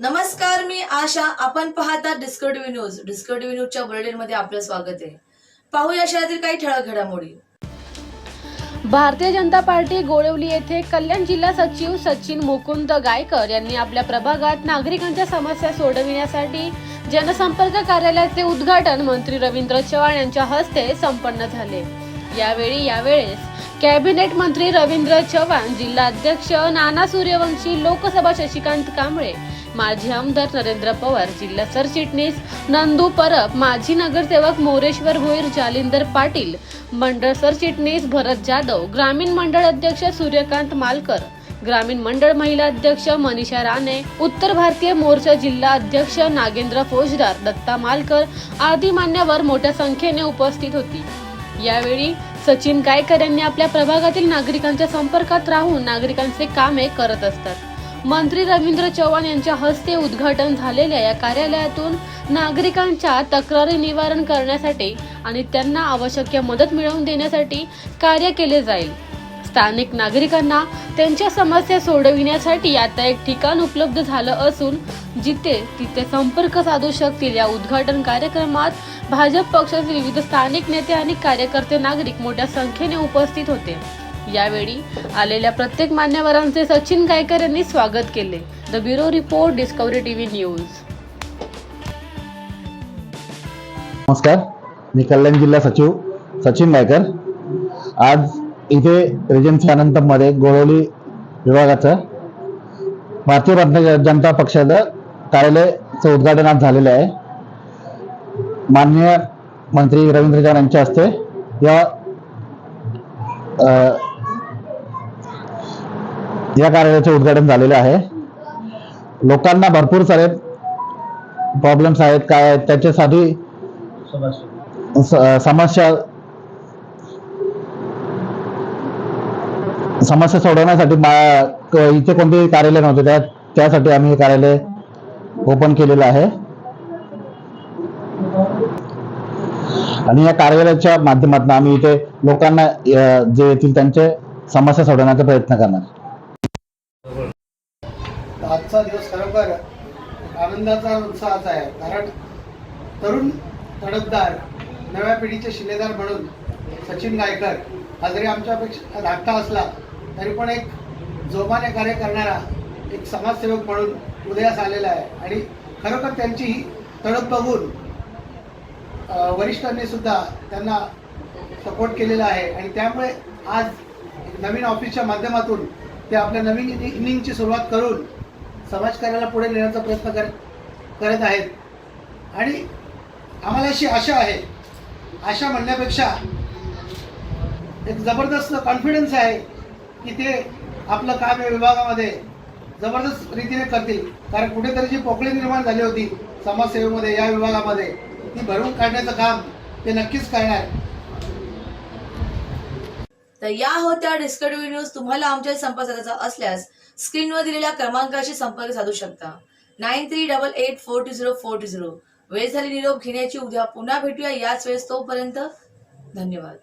नमस्कार मी आशा. आपण पाहता डिस्कवरी न्यूज. डिस्कवरी न्यूजच्या बुलेटिनमध्ये आपलं स्वागत आहे. पाहूया शहरातील काही ठळक घडामोडी. भारतीय जनता पार्टी गोळवली येथे कल्याण जिल्हा सचिव सचिन मुकुंद गायकर यांनी आपल्या प्रभागात नागरिकांच्या समस्या सोडविण्यासाठी जनसंपर्क कार्यालयाचे उद्घाटन मंत्री रवींद्र चव्हाण यांच्या हस्ते संपन्न झाले. यावेळी यावेळेस कॅबिनेट मंत्री रवींद्र चव्हाण जिल्हाध्यक्ष नाना सूर्यवंशी लोकसभा शशिकांत कांबळे माजी आमदार नरेंद्र पवार जिल्हा सरचिटणीस नंदू परब माजी नगरसेवक मोरेश्वर भोईर जालिंदर पाटील मंडळ सरचिटणीस भरत जाधव ग्रामीण मंडळ अध्यक्ष सूर्यकांत मालकर ग्रामीण मंडळ महिला अध्यक्ष मनीषा राणे उत्तर भारतीय मोर्चा जिल्हा अध्यक्ष नागेंद्र फौजदार दत्ता मालकर आदी मान्यवर मोठ्या संख्येने उपस्थित होती. यावेळी सचिन गायकर यांनी आपल्या प्रभागातील नागरिकांच्या संपर्कात राहून नागरिकांचे कामे करत असतात. मंत्री रवींद्र चव्हाण यांच्या हस्ते उद्घाटन झालेल्या या कार्यालयातून नागरिकांच्या तक्रारी निवारण करण्यासाठी आणि त्यांना आवश्यक मदत मिळवून देण्यासाठी कार्य केले जाईल. स्थानिक नागरिकांना त्यांच्या समस्या सोडविण्यासाठी आता एक ठिकाण उपलब्ध झालं असून जिथे तिथे संपर्क साधू शकतील या उद्घाटन कार्यक्रमात भाजप पक्षाचे विविध स्थानिक नेते आणि कार्यकर्ते नागरिक मोठ्या संख्येने उपस्थित होते. यावेळी आलेल्या प्रत्येक मान्यवरांचे सचिन गायकर यांनी स्वागत केले. The bureau report Discovery TV news नमस्कार. मी कल्याण जिल्हा सचिव सचिन गायकर. आज इथे रेजन्सी अनंतमध्ये गोळवली विभागाचं भारतीय जनता जनता पक्षाचं कार्यालयाचं उद्घाटन आज झालेलं आहे. माननीय मंत्री रवींद्र चव्हाण यांच्या हस्ते या या कार्यालयाचे उद्घाटन झालेलं आहे. लोकांना भरपूर सारे प्रॉब्लेम्स आहेत काय आहेत त्याच्यासाठी समस्या समस्या सोडवण्यासाठी इथे कोणतेही कार्यालय नव्हते त्या त्यासाठी आम्ही हे कार्यालय ओपन केलेलं आहे. आणि या कार्यालयाच्या माध्यमातून आम्ही इथे लोकांना जे येतील त्यांचे समस्या सोडवण्याचा प्रयत्न करणार. आजचा दिवस खरोखर आनंदाचा उत्साहाचा आहे. कारण तरुण तडफदार नव्या पिढीचे शिलेदार म्हणून सचिन गायकर हा जरी आमच्यापेक्षा धाकटा असला तरी पण एक जोमाने कार्य करणारा एक समाजसेवक म्हणून उदयास आलेला आहे. आणि खरोखर त्यांची ही बघून वरिष्ठांनी सुद्धा त्यांना सपोर्ट केलेला आहे. आणि त्यामुळे आज नवीन ऑफिसच्या माध्यमातून ते आपल्या नवीन इनिंगची सुरुवात करून समाजकार्याला पुढे नेण्याचा प्रयत्न कर करत आहेत. आणि आम्हाला अशी आशा आहे आशा म्हणण्यापेक्षा एक जबरदस्त कॉन्फिडन्स आहे की ते आपलं काम या विभागामध्ये जबरदस्त रीतीने करतील. कारण कुठेतरी जी पोकळी निर्माण झाली होती समाजसेवेमध्ये या विभागामध्ये ती भरून काढण्याचं काम ते नक्कीच करणार. तर या होत्या डिस्कवरी न्यूज तुम्हाला आमच्या संपर्क साधायचा असल्यास स्क्रीनवर दिलेल्या क्रमांकाशी संपर्क साधू शकता. Nine three double eight four two zero four two zero. वेळ झाली निरोप घेण्याची उद्या पुन्हा भेटूया याच वेळेस तोपर्यंत धन्यवाद.